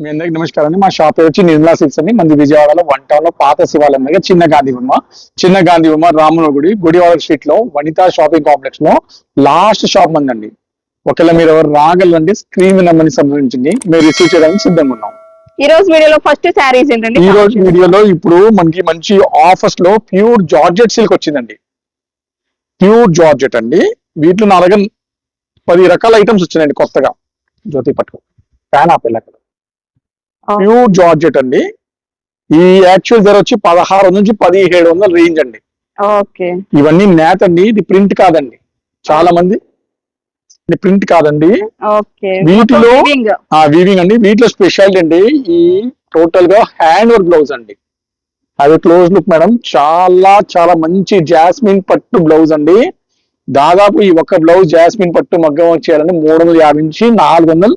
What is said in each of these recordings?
మీ అందరికి నమస్కారం అండి. మా షాప్ వచ్చి నిర్మలా సిల్క్స్ అండి. మంది విజయవాడలో వన్ టౌన్లో పాత శివాలయం దగ్గర చిన్న గాంధీ బొమ్మ. చిన్న గాంధీ బొమ్మ రాముల గుడి గుడివాడ స్ట్రీట్లో వనితా షాపింగ్ కాంప్లెక్స్లో లాస్ట్ షాప్ మందండి ఒకవేళ మీరు ఎవరు రాగలండి స్క్రీన్ నెంబర్ని సంబంధించింది మీరు రిసీవ్ చేయడానికి సిద్ధంగా ఉన్నాం. ఈ రోజు వీడియోలో ఫస్ట్ శారీస్ ఏంటండి? ఈ రోజు వీడియోలో ఇప్పుడు మనకి మంచి ఆఫర్స్లో ప్యూర్ జార్జెట్ సిల్క్ వచ్చిందండి. ప్యూర్ జార్జెట్ అండి. వీటిలో నా దగ్గర పది రకాల ఐటమ్స్ వచ్చినాయండి కొత్తగా. జ్యోతి పట్టు ఫ్యాన్ ఆపిల్ అక్కడ ప్యూర్ జార్జెట్ అండి. ఈ యాక్చువల్ ధర వచ్చి పదహారు నుంచి పదిహేడు వందల రేంజ్ అండి. ఓకే. ఇవన్నీ నేత అండి. ఇది ప్రింట్ కాదండి. చాలా మంది ఇది ప్రింట్ కాదండి. వీటిలో. ఆ వీవింగ్ అండి. వీటిలో స్పెషాలిటీ అండి. ఈ టోటల్గా హ్యాండ్ వర్క్ బ్లౌజ్ అండి. అది క్లోజ్ లుక్ మేడం చాలా చాలా మంచి జాస్మిన్ పట్టు బ్లౌజ్ అండి. దాదాపు ఈ ఒక్క బ్లౌజ్ జాస్మిన్ పట్టు మగ్గం చేయాలంటే మూడు వందల యాభై నుంచి నాలుగు వందలు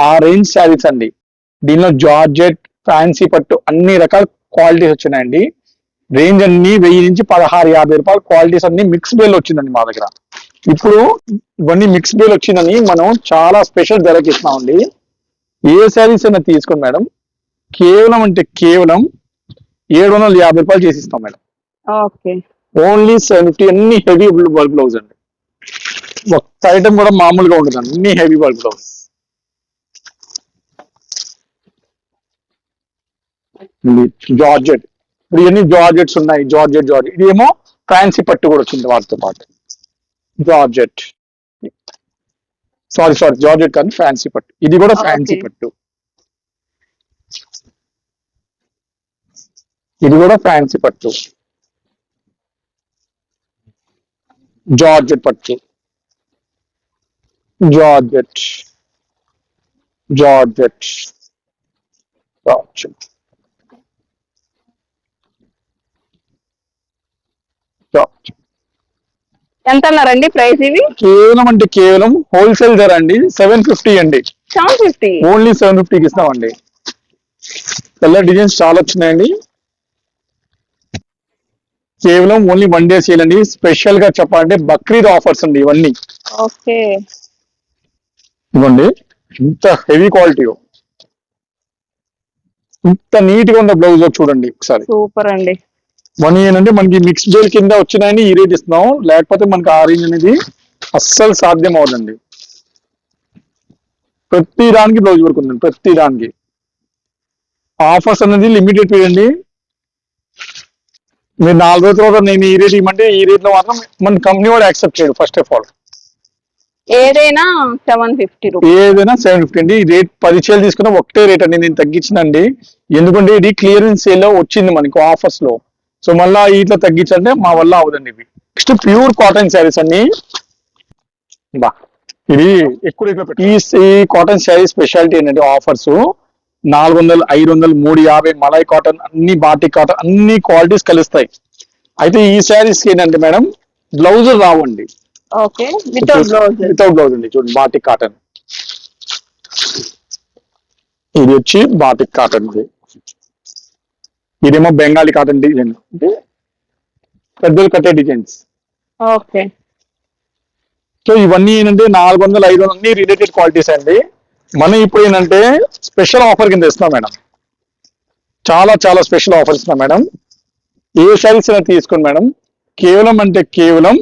ఆ రేంజ్ శారీస్ అండి. దీనిలో జార్జెట్ ఫ్యాన్సీ పట్టు అన్ని రకాల క్వాలిటీస్ వచ్చినాయండి. రేంజ్ అన్ని వెయ్యి నుంచి పదహారు యాభై రూపాయల క్వాలిటీస్ అన్ని మిక్స్ బేల్ వచ్చిందండి మా దగ్గర. ఇప్పుడు ఇవన్నీ మిక్స్ బేల్ వచ్చిందని మనం చాలా స్పెషల్ ధరకి ఇస్తున్నామండి. ఏ శారీస్ అయినా తీసుకోండి మేడం. కేవలం అంటే కేవలం ఏడు వందల యాభై రూపాయలు చేసి ఇస్తాం మేడం. ఓన్లీ సెవెన్ ఫిఫ్టీ అన్ని హెవీ బల్బ్ బ్లౌజ్ అండి. ఒక్క ఐటమ్ కూడా మామూలుగా ఉండదు. అన్ని హెవీ బల్బ్ బ్లౌజ్ జార్జెట్. ఇప్పుడు ఇవన్నీ జార్జెట్స్ ఉన్నాయి? Georgette georgette. ఇది ఏమో ఫ్యాన్సీ పట్టు కూడా వచ్చింది వాటితో పాటు. జార్జెట్. సారీ సారీ జార్జెట్ కాదు ఫ్యాన్సీ పట్టు. ఇది కూడా ఫ్యాన్సీ. పట్టు. ఇది కూడా ఫ్యాన్సీ పట్టు. జార్జెట్ పట్టు. జార్జెట్. జార్జెట్. జార్జెట్ ఎంత అన్నారండి ప్రైస్ ఇవి? కేవలం అంటే కేవలం హోల్సేల్ ధర అండి సెవెన్ ఫిఫ్టీ అండి. సెవెన్ ఫిఫ్టీ ఓన్లీ సెవెన్ ఫిఫ్టీకి ఇస్తామండి. కలర్ డిజైన్స్ చాలా వచ్చినాయండి. కేవలం ఓన్లీ వన్ డే సేల్ అండి. స్పెషల్గా చెప్పాలంటే బక్రీద్ ఆఫర్స్ అండి ఇవన్నీ. ఓకే. ఇవ్వండి. ఇంత హెవీ క్వాలిటీ ఇంత నీట్గా ఉన్న బ్లౌజ్ చూడండి ఒకసారి. సూపర్ అండి. వన్ ఏంటంటే మనకి మిక్స్ బేల్ కింద వచ్చినాయని ఈ రేట్ ఇస్తున్నాం. లేకపోతే మనకి ఆ రేంజ్ అనేది అస్సలు సాధ్యం అవదండి ప్రతి దానికి బ్లౌజ్ వర్క్ ఉందండి ప్రతి దానికి. ఆఫర్స్ అనేది లిమిటెడ్ పీరియడ్ అండి. మీరు నాలుగు రోజుల తర్వాత నేను ఈ రేట్ ఇవ్వమంటే ఈ రేట్లో మాత్రం మన కంపెనీ వాడు యాక్సెప్ట్ చేయడు ఫస్ట్ ఆఫ్ ఆల్ ఏదైనా సెవెన్ ఫిఫ్టీ ఏదైనా సెవెన్ ఫిఫ్టీ అండి. ఈ రేట్ పది చీరలు తీసుకున్నా ఒకటే రేట్ అండి నేను తగ్గించినండి. ఎందుకంటే ఇది క్లియరెన్స్ సేల్లో వచ్చింది మనకు ఆఫర్స్లో. సో మళ్ళా ఇట్లా తగ్గించంటే మా వల్ల అవదండి ఇవి. నెక్స్ట్ ప్యూర్ కాటన్ శారీస్ అండి. బా. ఇది ఎక్కువ. ఈ కాటన్ శారీ స్పెషాలిటీ ఏంటంటే ఆఫర్స్ నాలుగు వందలు ఐదు వందలు మూడు యాభై మలై కాటన్ అన్ని బాటిక్ కాటన్ అన్ని క్వాలిటీస్ కలుస్తాయి. అయితే ఈ శారీస్ ఏంటంటే మేడం బ్లౌజ్ రావండి. Okay without blouse without blouse అండి చూడండి బాటిక్ కాటన్ ఇది వచ్చి బాటిక్ కాటన్ ఇది. ఇదేమో బెంగాలీ కాటన్ డిజైన్. అంటే పెద్దలు కట్టే డిజైన్స్. ఓకే. సో ఇవన్నీ ఏంటంటే నాలుగు వందలు ఐదు వందలు అన్ని రిలేటెడ్ క్వాలిటీస్ అండి. మనం ఇప్పుడు ఏంటంటే స్పెషల్ ఆఫర్ కింద ఇస్తున్నాం మేడం. చాలా చాలా స్పెషల్ ఆఫర్ ఇస్తున్నాం మేడం. ఏ శారీస్ అయినా తీసుకోండి మేడం. కేవలం అంటే కేవలం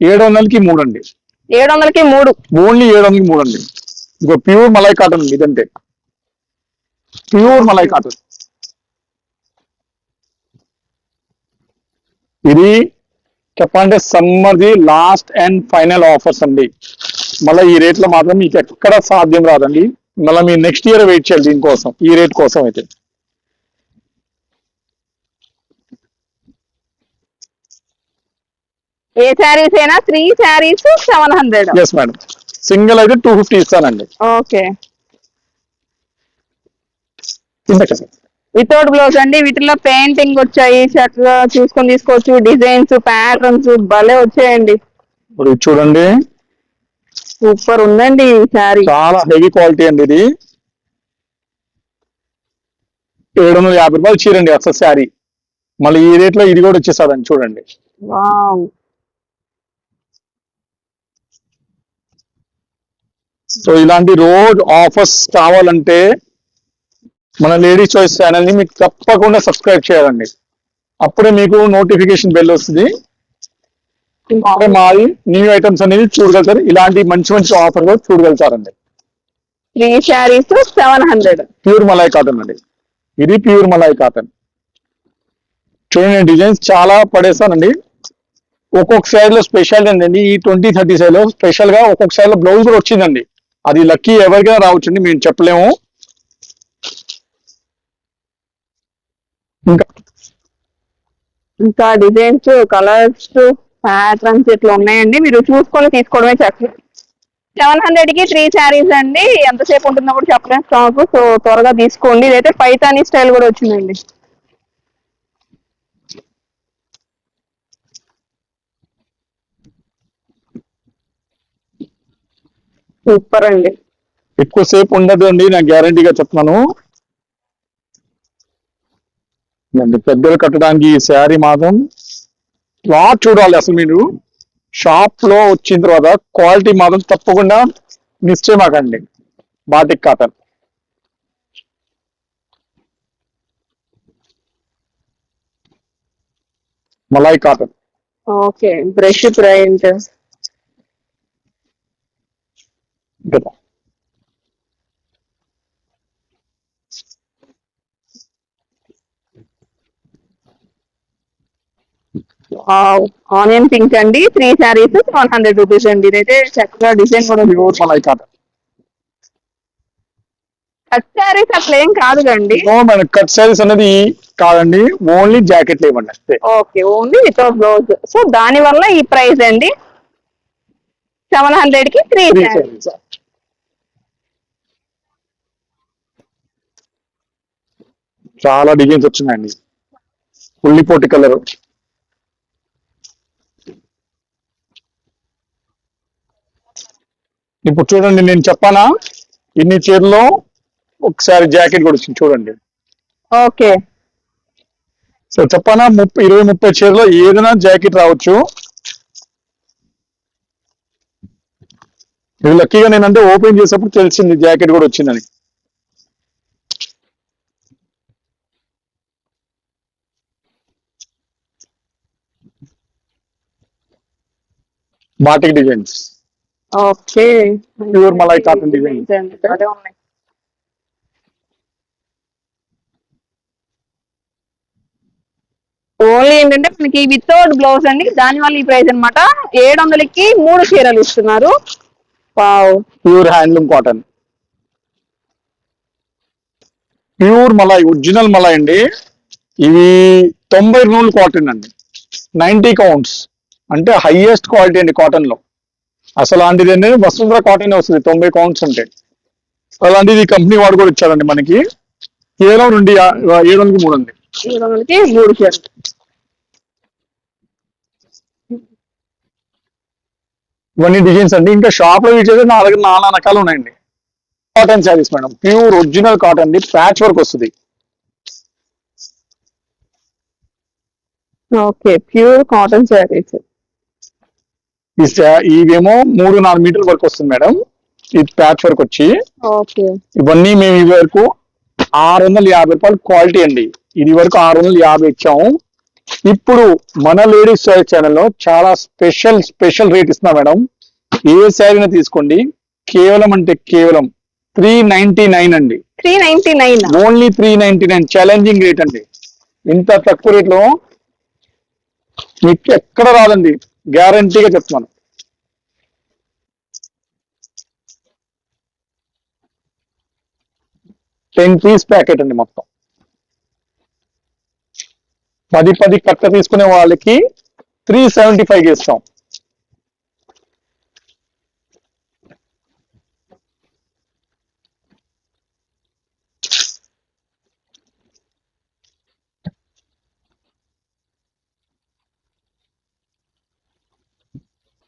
ఏడు వందలకి మూడు అండి ఏడు వందలకి మూడు. ఓన్లీ ఏడు వందలకి మూడు అండి ఇంకో ప్యూర్ మలై కాటన్ ఇదంటే. ప్యూర్ మలై కాటన్ ఇది చెప్పాలంటే సమ్మర్ది లాస్ట్ అండ్ ఫైనల్ ఆఫర్స్ అండి. మళ్ళీ ఈ రేట్లో మాత్రం మీకు ఎక్కడ సాధ్యం రాదండి. మళ్ళీ మీరు నెక్స్ట్ ఇయర్ వెయిట్ చేయాలి దీనికోసం ఈ రేట్ కోసం అయితే. ఏ శారీస్ అయినా three saris seven hundred. Yes madam single అయితే టూ ఫిఫ్టీ ఇస్తానండి. ఓకే. ఇంతకన్నా వితౌట్ బ్లౌజ్ అండి వీటిలో పెయింటింగ్ వచ్చాయి చక్కగా చూసుకొని తీసుకోవచ్చు డిజైన్స్ ప్యాటర్న్స్ భలే వచ్చాయండి. ఇప్పుడు చూడండి. సూపర్ ఉందండి శారీ చాలా హెవీ క్వాలిటీ అండి ఇది. ఏడు వందల యాభై రూపాయలు చీరండి అసలు శారీ మళ్ళీ ఈ రేట్లో ఇది కూడా వచ్చేసాదండి చూడండి. సో ఇలాంటి రోడ్ ఆఫర్స్ కావాలంటే మన లేడీస్ చాయిస్ ఛానల్ని మీకు తప్పకుండా సబ్స్క్రైబ్ చేయాలండి. అప్పుడే మీకు నోటిఫికేషన్ బెల్ వస్తుంది. మాది న్యూ ఐటమ్స్ అనేది చూడగలుగుతారు. ఇలాంటి మంచి మంచి ఆఫర్ కూడా చూడగలుగుతారండి. Three saris seven hundred pure malai cotton అండి. ఇది ప్యూర్ మలాయ్ కాటన్ చూడండి డిజైన్స్ చాలా పడేస్తానండి. ఒక్కొక్క సైడ్లో స్పెషల్ ఏంటండి ఈ ట్వంటీ థర్టీ సైడ్లో స్పెషల్గా ఒక్కొక్క సైడ్లో బ్లౌజ్ కూడా వచ్చిందండి. అది లక్కీ ఎవరికైనా రావచ్చండి మేము చెప్పలేము. ఇంకా ఇంకా డిజైన్స్ కలర్స్ ప్యాటర్న్స్ ఇట్లా ఉన్నాయండి. మీరు చూసుకొని తీసుకోవడమే చక్కగా సెవెన్ హండ్రెడ్కి త్రీ శారీస్ అండి. ఎంతసేపు ఉంటుందో కూడా చెప్పలేం స్టాక్. సో త్వరగా తీసుకోండి. ఇదైతే పైతానీ స్టైల్ కూడా వచ్చిందండి. సూపర్ అండి. ఎక్కువసేపు ఉండదు అండి. నేను గ్యారంటీగా చెప్తున్నాను. నేను పెద్దలు కట్టడానికి ఈ శారీ మాత్రం క్లాత్ చూడాలి అసలు మీరు. షాప్లో వచ్చిన తర్వాత క్వాలిటీ మాత్రం తప్పకుండా మిస్ చేయమాకండి batik cotton malai cotton okay brush print onion pink అండి. Three saris seven hundred rupees అండి. ఇదైతే చక్కగా డిజైన్ కూడా మలాయ్ కాటన్ కట్ శారీస్ అట్లా ఏం కాదు నో మన కట్ సారీస్ అనేది కాదండి. ఓన్లీ జాకెట్ ఇవ్వండి అంతే. Okay only without blouse so దాని వల్ల ఈ ప్రైస్ అండి? సెవెన్ హండ్రెడ్కి త్రీ శారీస్. చాలా డిజైన్స్ వచ్చినాయండి. ఉల్లిపోటి కలర్ ఇప్పుడు చూడండి నేను చెప్పానా? ఇన్ని చీరలో ఒకసారి జాకెట్ కూడా వచ్చింది చూడండి. ఓకే. సో చెప్పానా ముప్పై ఇరవై ముప్పై చీరలో ఏదైనా జాకెట్ రావచ్చు. ఇది లక్కీగా నేనంటే ఓపెన్ చేసేప్పుడు తెలిసింది జాకెట్ కూడా వచ్చిందని. Batik designs. Okay. Pure Malai cotton design. అదే ఉన్నాయి. ఓన్లీ ఏంటంటే మనకి వితౌట్ బ్లౌజ్ అండి. దాని వల్ల ఈ ప్రైస్ అన్నమాట. ఏడు వందలకి మూడు చీరలు ఇస్తున్నారు. Pure handloom cotton pure malai original malai అండి. ఇవి తొంభై నూలు కాటన్ అండి. నైన్టీ కౌంట్స్ అంటే హైయెస్ట్ క్వాలిటీ అండి కాటన్ లో అసలు అలాంటిది ఏంటంటే వసుంధర కాటన్ వస్తుంది తొంభై కౌంట్స్ ఉంటాయి అలాంటిది కంపెనీ వాడు కూడా ఇచ్చారండి మనకి. కేవలం రెండు ఏడు వందలకి మూడు అండి వందలకి మూడు ఇవన్నీ డిజైన్స్ అండి. ఇంకా షాప్లో ఇచ్చేది నా దగ్గర నానా రకాలు ఉన్నాయండి. Cotton saris madam. Pure original cotton the patch work వస్తుంది. ఓకే ప్యూర్ కాటన్ శారీస్ ఇవేమో మూడు నాలుగు మీటర్ల వరకు వస్తుంది మేడం. ఇది ప్యాచ్ వర్క్ వచ్చి. ఇవన్నీ మేము ఇది వరకు ఆరు వందల యాభై రూపాయలు క్వాలిటీ అండి. ఇది వరకు ఆరు వందల యాభై ఇచ్చాము. ఇప్పుడు మన లేడీస్ ఛానల్లో చాలా స్పెషల్ స్పెషల్ రేట్ ఇస్తున్నా మేడం. ఏ శారీని తీసుకోండి. కేవలం అంటే కేవలం త్రీ నైన్టీ నైన్ అండి. Three ninety nine. Only three ninety nine. Challenging rate అండి. ఇంత తక్కువ రేట్లో మీకు ఎక్కడ రాదండి. గ్యారంటీగా చెప్తున్నాను. టెన్ పీస్ ప్యాకెట్ అండి మొత్తం. పది పది కట్ట తీసుకునే వాళ్ళకి త్రీ సెవెంటీ ఫైవ్ ఇస్తాం.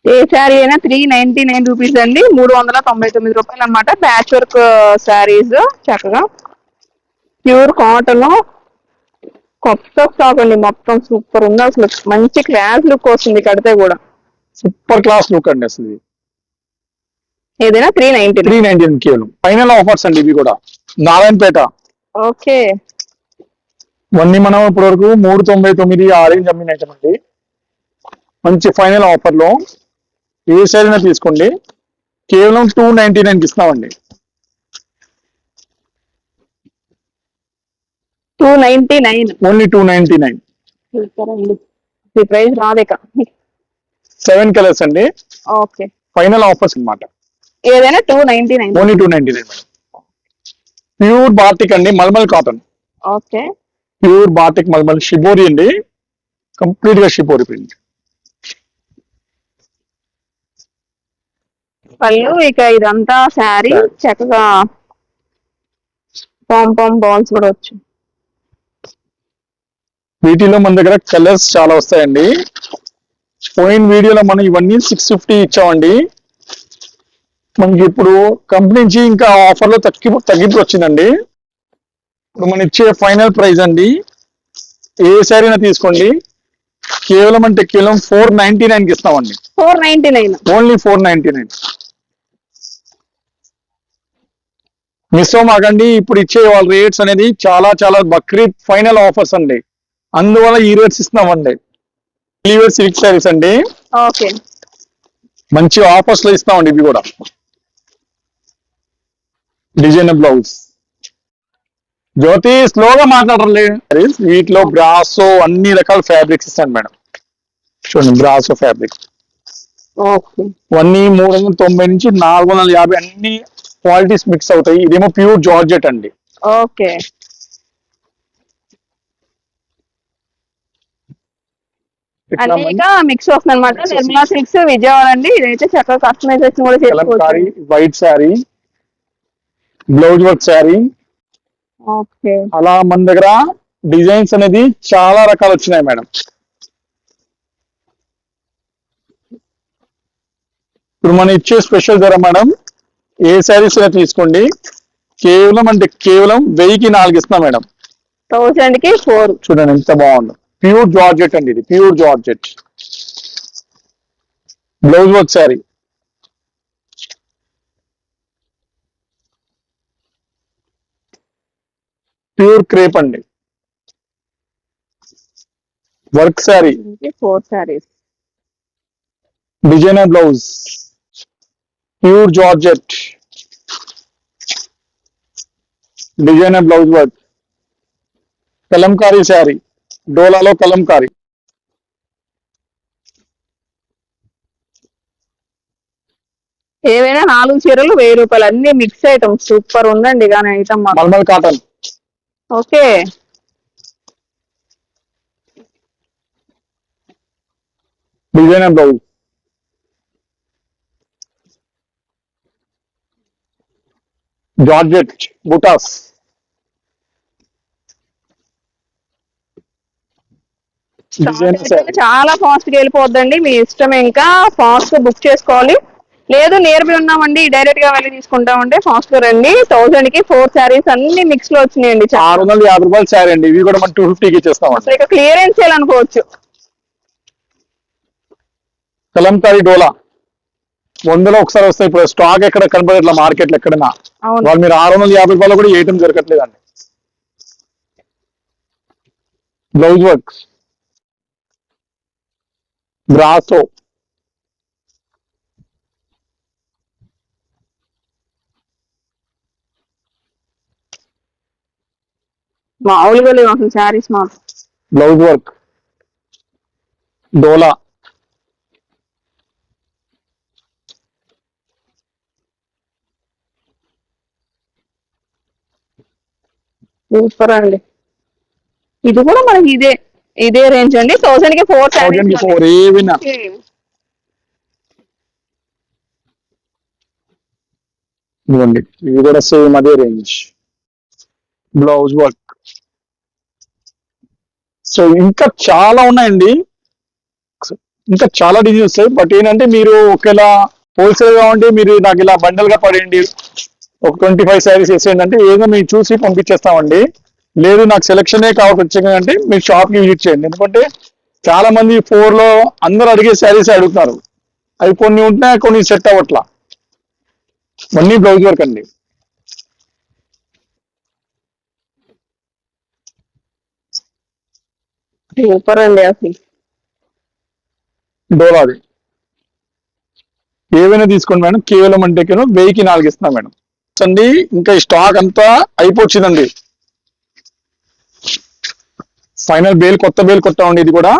ఏ శారీ అయినా త్రీ నైన్టీ నైన్ రూపీస్ అండి. మూడు వందల తొంభై తొమ్మిది రూపాయలు అనమాట ప్యాచ్ వర్క్ శారీస్ చక్కగా. ప్యూర్ కాటన్ కొత్త స్టాక్ అండి. మొత్తం సూపర్ ఉంది. అసలు మంచి క్లాస్ లుక్ వస్తుంది కడితే కూడా. సూపర్ క్లాస్ లుక్ అండి అసలు. ఇది ఏదైనా త్రీ నైన్టీ త్రీ నైన్టీ కేవలం ఫైనల్ ఆఫర్స్ అండి ఇవి కూడా. నారాయణపేట. ఓకే. ఇవన్నీ మనం ఇప్పటి వరకు మూడు తొంభై తొమ్మిది ఆరెంజ్ అమ్మిన ఐటమ్ అండి. మంచి ఫైనల్ ఆఫర్లో. ఏ సైజ్ తీసుకోండి. కేవలం టూ నైన్టీ నైన్ ఇస్తామండి. Two ninety nine only two ninety nine price రాదేక seven colours అండి. ఓకే. ఫైనల్ ఆఫర్స్ అన్నమాట. ఏదైనా two ninety nine only two ninety nine pure batik అండి malmal cotton okay. Pure batik malmal shibori అండి. కంప్లీట్గా shibori print పళ్ళు ఇక ఇదంతా శారీ చక్కగా పామ్ బాల్స్ కూడా వచ్చు. వీటిలో మన దగ్గర కలర్స్ చాలా వస్తాయండి. పోయిన వీడియోలో మనం ఇవన్నీ సిక్స్ ఫిఫ్టీ ఇచ్చామండి. మనకి ఇప్పుడు కంపెనీ నుంచి ఇంకా ఆఫర్లో తగ్గి తగ్గింపు వచ్చిందండి ఇప్పుడు మనం ఇచ్చే ఫైనల్ ప్రైస్ అండి. ఏ సారీనా తీసుకోండి. కేవలం అంటే కేవలం ఫోర్ నైన్టీ నైన్కి ఇస్తామండి. Four ninety nine only four ninety nine miss అవ్వమాకండి ఇప్పుడు ఇచ్చే వాళ్ళ రేట్స్ అనేది చాలా చాలా బక్రీద్ ఫైనల్ ఆఫర్స్ అండి. అందువల్ల ఈ రేట్స్ ఇస్తున్నామండి. డెలివరీ సిల్క్ సారీస్ అండి. ఓకే. మంచి ఆఫర్స్లో ఇస్తామండి ఇవి కూడా. డిజైన్ బ్లౌజ్ జ్యోతి స్లోగా మాట్లాడరండి. వీటిలో బ్రాసో అన్ని రకాల ఫ్యాబ్రిక్స్ ఇస్తాను మేడం. చూడండి బ్రాసో ఫ్యాబ్రిక్ ఓకే. మూడు వందల తొంభై నుంచి నాలుగు వందల యాభై అన్ని క్వాలిటీస్ మిక్స్ అవుతాయి. ఇదేమో ప్యూర్ జార్జెట్ అండి. ఓకే. మిక్స్ వస్తుంది అనమాట నిర్మలా సిల్క్స్ విజయవాడ అండి ఇదైతే చక్కగా కస్టమైజేషన్ కూడా చేసుకోవచ్చు. White sari blouse work sari okay. అలా మన దగ్గర డిజైన్స్ అనేది చాలా రకాలు వచ్చినాయి మేడం. ఇప్పుడు మనం ఇచ్చే స్పెషల్ ధర మేడం ఏ శారీస్ అయినా తీసుకోండి. కేవలం అంటే కేవలం వెయ్యికి నాలుగు ఇస్తున్నాం మేడం. థౌసండ్కి ఫోర్. చూడండి ఎంత బాగుందో. ప్యూర్ జార్జెట్ అండి ఇది pure georgette. Blouse work sari. Pure crepe అండి. Work sari. Four saris designer blouse. Pure georgette. Designer blouse work. Kalamkari sari. డోలాలో kalamkari. ఏవైనా నాలుగు చీరలు వెయ్యి రూపాయలు. అన్ని మిక్స్ ఐటమ్స్ సూపర్ ఉందండి కానీ item malmal cotton okay. Designer blouse. Georgette బుటాస్ డిజైనర్ శారీ చాలా ఫాస్ట్గా వెళ్ళిపోద్దండి. మీ ఇష్టం ఇంకా ఫాస్ట్ బుక్ చేసుకోవాలి. లేదు నియర్ బై ఉన్నామండి. డైరెక్ట్గా వెళ్ళి తీసుకుంటామంటే ఫాస్ట్గా రండి. థౌసండ్కి ఫోర్ శారీస్ అన్ని మిక్స్లో వచ్చినాయండి. ఆరు వందల యాభై రూపాయలు శారీ అండి. ఇవి కూడా మనం టూ ఫిఫ్టీకి ఇచ్చేస్తామండి. అసలు ఇక క్లియరెన్స్ చేయాలనుకోవచ్చు కలంకారీ డోలా. వందలో ఒకసారి వస్తాయి ఇప్పుడు స్టాక్ ఎక్కడ కనపడట్లా మార్కెట్లో ఎక్కడైనా. వాళ్ళు మీరు ఆరు వందల యాభై రూపాయలు కూడా ఏయటం దొరకట్లేదండి. బ్లౌజ్ వర్క్ బ్రాసో మామూలుగా లేవు అసలు శారీస్ మాత్రం బ్లౌజ్ వర్క్ డోలా సూపర్ అండి. ఇది కూడా మనకి ఇదే. ఇదే రేంజ్ అండి. థౌసండ్కి ఫోర్కి శారీస్ ఫోర్ ఏవినా ఇవ్వండి ఇవి కూడా సేమ్ అదే రేంజ్ బ్లౌజ్ వర్క్ సో ఇంకా చాలా ఉన్నాయండి. ఇంకా చాలా డిజైన్స్ వస్తాయి. బట్ ఏంటంటే మీరు ఒకవేళ హోల్సేల్గా ఉంటే మీరు నాకు ఇలా బండల్గా పడేయండి. ఒక ట్వంటీ ఫైవ్ శారీస్ వేసేయండి అంటే ఏదో మీరు చూసి పంపించేస్తామండి. లేదు నాకు సెలక్షనే కావాల్సి వచ్చింది అంటే మీరు షాప్కి విజిట్ చేయండి. ఎందుకంటే చాలా మంది ఫోర్లో అందరూ అడిగే శారీస్ అడుగుతున్నారు. అవి కొన్ని ఉంటున్నాయి కొన్ని సెట్ అవ్వట్లా? అన్ని బ్లౌజ్ వర్క్ అండి. సూపర్ అండి అసలు. డోలాది ఏవైనా తీసుకోండి మేడం. కేవలం అంటే కేవలం వెయ్యికి నాలుగు ఇస్తున్నాం మేడం. అండి ఇంకా ఈ స్టాక్ అంతా అయిపోవచ్చిందండి. ఫైనల్ బేల్ కొత్త బేల్ కొట్టామండి ఇది కూడా.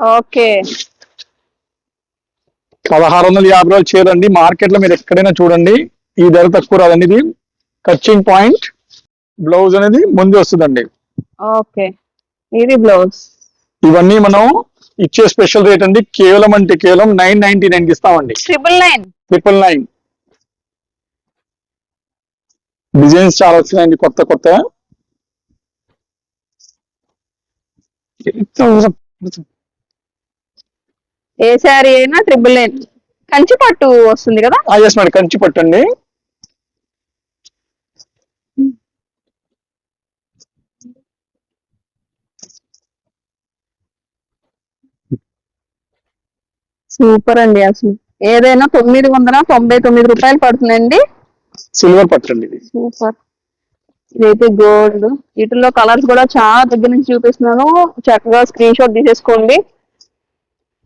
ఓకే. పదహారు వందల యాభై రూపాయలు చేరండి. మార్కెట్లో మీరు ఎక్కడైనా చూడండి. ఈ ధర తక్కువ రాదండి ఇది. కచ్చింగ్ పాయింట్ బ్లౌజ్ అనేది ముందు వస్తుందండి. ఓకే. ఇది బ్లౌజ్ ఇవన్నీ మనం ఇచ్చే స్పెషల్ రేట్ అండి. కేవలం అంటే కేవలం నైన్ నైన్టీ నైన్కి ఇస్తామండి. Triple nine triple nine designs చాలా వచ్చినాయండి కొత్త కొత్త. ఏ శారీ అయినా ట్రిపుల్ నైన్ కంచి పట్టు వస్తుంది కదా? ఎస్ మేడం కంచి పట్టండి సూపర్ అండి అసలు. ఏదైనా తొమ్మిది వందల తొంభై తొమ్మిది రూపాయలు పడుతుందండి. సిల్వర్ పట్టండి సూపర్. ఇదైతే గోల్డ్. వీటిలో కలర్స్ కూడా చాలా దగ్గర నుంచి చూపిస్తున్నాను. చక్కగా స్క్రీన్ షాట్ తీసేసుకోండి.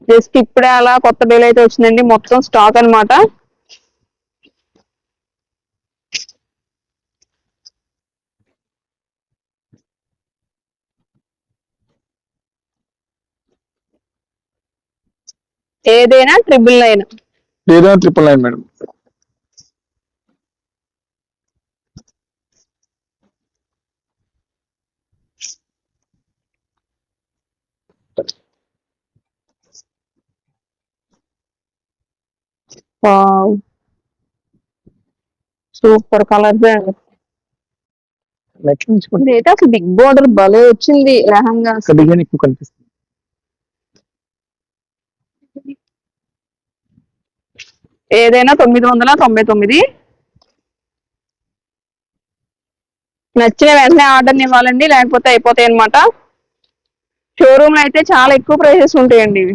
జస్ట్ ఇప్పుడే అలా కొత్త బిల్ అయితే వచ్చిందండి. మొత్తం స్టాక్ అనమాట ఏదైనా ట్రిపుల్ నైన్ ఏదైనా ట్రిపుల్ నైన్ మేడం. సూపర్ అండి నెక్స్ట్ నుంచి కొంచెం ఇదైతే అసలు బిగ్ బోర్డర్ భలే వచ్చింది లెహంగా డిజైన్ ఎక్కువ కనిపిస్తుంది ఏదైనా తొమ్మిది వందల తొంభై తొమ్మిది నచ్చిన వెంటనే ఆర్డర్ ఇవ్వాలండి లేకపోతే అయిపోతాయి అనమాట షోరూమ్లో అయితే చాలా ఎక్కువ ప్రైసెస్ ఉంటాయండి ఇవి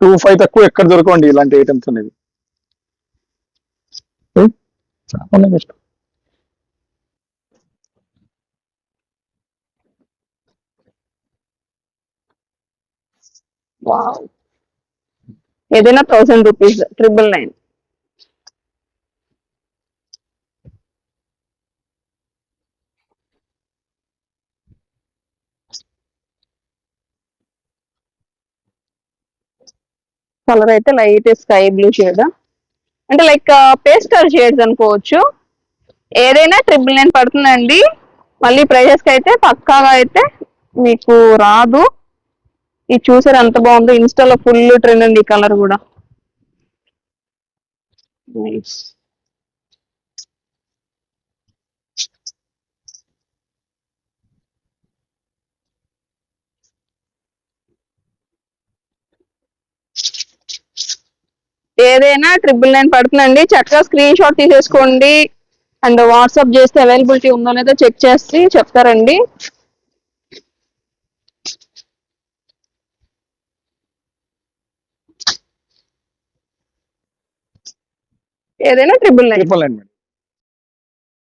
టూ ఫైవ్ తక్కువ ఎక్కడ దొరకండి ఇలాంటి ఐటమ్స్ అనేది? చాలా కష్టం ఏదైనా thousand rupees triple nine colour అయితే లైట్ స్కై బ్లూ షేడ్ అంటే లైక్ పేస్టర్ షేడ్స్ అనుకోవచ్చు. ఏదైనా ట్రిపుల్ నైన్ పడుతుందండి. మళ్ళీ ప్రైజెస్కి అయితే పక్కాగా అయితే మీకు రాదు. ఇది చూసారు ఎంత బాగుందో. ఇన్స్టాలో ఫుల్ ట్రెండ్ అండి ఈ కలర్ కూడా. నైస్ ఏదైనా ట్రిపుల్ నైన్ పడుతుందండి. చక్కగా స్క్రీన్ షాట్ తీసేసుకోండి. అండ్ వాట్సాప్ చేస్తే అవైలబిలిటీ ఉందో లేదో చెక్ చేసి చెప్తారండి. ఏదైనా ట్రిపుల్ నైన్ ట్రిపుల్ నైన్